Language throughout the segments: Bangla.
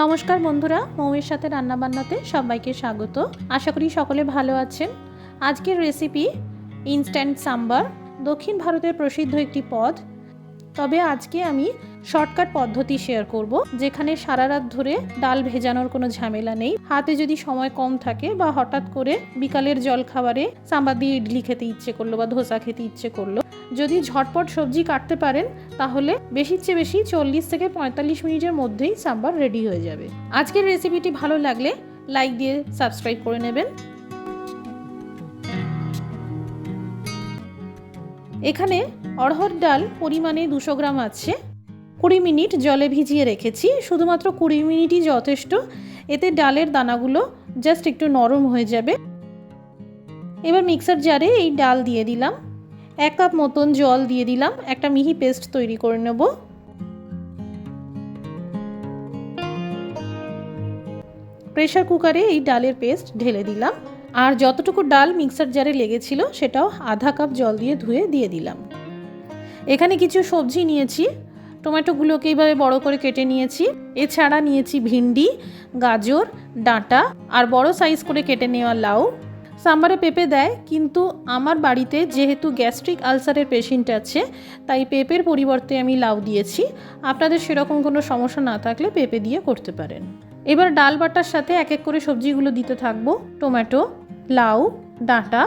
নমস্কার বন্ধুরা মৌয়ের সাথে রান্নাবান্নাতে সবাইকে স্বাগত। আশা করি সকলে ভালো আছেন। আজকের রেসিপি ইনস্ট্যান্ট সাম্বার দক্ষিণ ভারতের প্রসিদ্ধ একটি পদ। তবে আজকে আমি শর্টকাট পদ্ধতি শেয়ার করব, যেখানে সারা রাত ধরে ডাল ভেজানোর কোনো ঝামেলা নেই। হাতে যদি সময় কম থাকে বা হঠাৎ করে বিকালের জল খাবারে সাম্বার দিয়ে ইডলি খেতে ইচ্ছে করল বা ধোসা খেতে ইচ্ছে করল যদি ঝটপট সবজি কাটতে পারেন, তাহলে বেশির চেয়ে বেশি চল্লিশ থেকে পঁয়তাল্লিশ মিনিটের মধ্যেই সাম্বার রেডি হয়ে যাবে। আজকের রেসিপিটি ভালো লাগলে লাইক দিয়ে সাবস্ক্রাইব করে নেবেন। এখানে অড়হর ডাল পরিমাণে দুশো গ্রাম আছে। কুড়ি মিনিট জলে ভিজিয়ে রেখেছি। শুধুমাত্র কুড়ি মিনিটই যথেষ্ট। এতে ডালের দানাগুলো জাস্ট একটু নরম হয়ে যাবে। এবার মিক্সার জারে এই ডাল দিয়ে দিলাম। এক কাপ মতন জল দিয়ে দিলাম, একটা মিহি পেস্ট তৈরি করে নেব। প্রেশার কুকারে এই ডালের পেস্ট ঢেলে দিলাম, আর যতটুকু ডাল মিক্সার জারে লেগেছিল সেটাও আধা কাপ জল দিয়ে ধুয়ে দিয়ে দিলাম। এখানে কিছু সবজি নিয়েছি, টমেটোগুলোকে এইভাবে বড় করে কেটে নিয়েছি, এছাড়া নিয়েছি ভিন্ডি, গাজর, ডাঁটা, আর বড় সাইজ করে কেটে নেওয়া লাউ। সাম্বারে পেঁপে দেয়, কিন্তু আমার বাড়িতে যেহেতু গ্যাস্ট্রিক আলসারের পেশেন্ট আছে, তাই পেঁপের পরিবর্তে আমি লাউ দিয়েছি। আপনাদের সেরকম কোনো সমস্যা না থাকলে পেঁপে দিয়ে করতে পারেন। এবার ডাল বাটার সাথে এক এক করে সবজিগুলো দিতে থাকব। টমেটো, লাউ, ডাঁটা,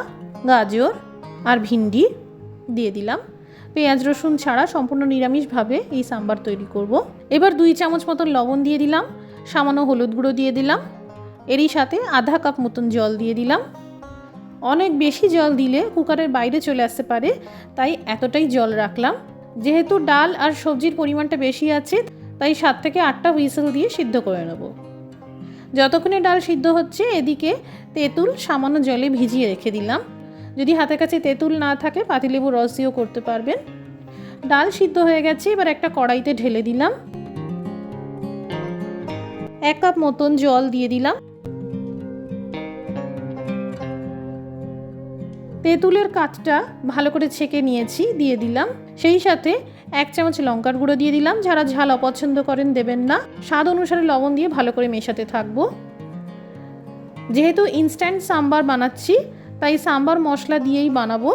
গাজর আর ভিন্ডি দিয়ে দিলাম। পেঁয়াজ, রসুন ছাড়া সম্পূর্ণ নিরামিষভাবে এই সাম্বার তৈরি করব। এবার দুই চামচ মতন লবণ দিয়ে দিলাম। সামান্য হলুদ গুঁড়ো দিয়ে দিলাম। এরই সাথে আধা কাপ মতন জল দিয়ে দিলাম। অনেক বেশি জল দিলে কুকারের বাইরে চলে আসতে পারে, তাই এতটাই জল রাখলাম। যেহেতু ডাল আর সবজির পরিমাণটা বেশি আছে, তাই সাত থেকে আটটা হুইসেল দিয়ে সিদ্ধ করে নেব। যতক্ষণে ডাল সিদ্ধ হচ্ছে, এদিকে তেঁতুল সামান্য জলে ভিজিয়ে রেখে দিলাম। যদি হাতের কাছে তেঁতুল না থাকে পাতিলেবু রস দিয়েও করতে পারবেন। ডাল সিদ্ধ হয়ে গেছে, এবার একটা কড়াইতে ঢেলে দিলাম। এক কাপ মতন জল দিয়ে দিলাম। তেঁতুলের কাঠটা ভালো করে ছেঁকে নিয়েছি, দিয়ে দিলাম। সেই সাথে এক চামচ লঙ্কার গুঁড়ো দিয়ে দিলাম। যারা ঝাল অপছন্দ করেন দেবেন না। স্বাদ অনুসারে লবণ দিয়ে ভালো করে মেশাতে থাকব। যেহেতু ইনস্ট্যান্ট সাম্বার বানাচ্ছি, তাই সাম্বার মশলা দিয়েই বানাবো।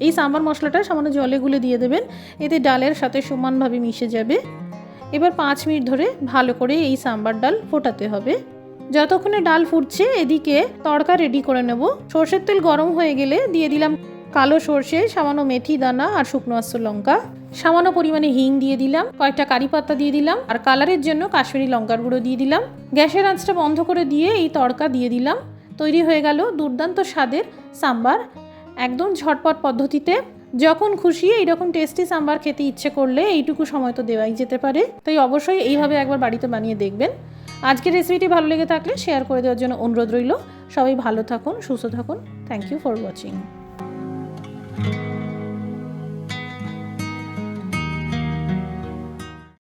এই সাম্বার মশলাটা সামান্য জলে গুলে দিয়ে দেবেন। এতে ডালের সাথে সমানভাবে মিশে যাবে। এবার পাঁচ মিনিট ধরে ভালো করে এই সাম্বার ডাল ফোটাতে হবে। যতক্ষণে ডাল ফুটছে, এদিকে তড়কা রেডি করে নেব। সর্ষের তেল গরম হয়ে গেলে দিয়ে দিলাম কালো সর্ষে, সামান্য মেথি দানা আর শুকনো আস্ত লঙ্কা। সামান্য পরিমাণে হিং দিয়ে দিলাম, কয়েকটা কারি পাতা দিয়ে দিলাম, আর কালারের জন্য কাশ্মীরি লঙ্কার গুঁড়ো দিয়ে দিলাম। গ্যাসের আঁচটা বন্ধ করে দিয়ে এই তড়কা দিয়ে দিলাম। তৈরি হয়ে গেল দুর্দান্ত স্বাদের সাম্বার। একদম ঝটপট পদ্ধতিতে। যখন খুশি এইরকম টেস্টি সাম্বার খেতে ইচ্ছে করলে এইটুকু সময় তো দেওয়াই যেতে পারে। তাই অবশ্যই এইভাবে একবার বাড়িতে বানিয়ে দেখবেন। আজকের রেসিপিটি ভালো লেগে থাকলে শেয়ার করে দেওয়ার জন্য অনুরোধ রইল। সবাই ভালো থাকুন, সুস্থ থাকুন। Thank you for watching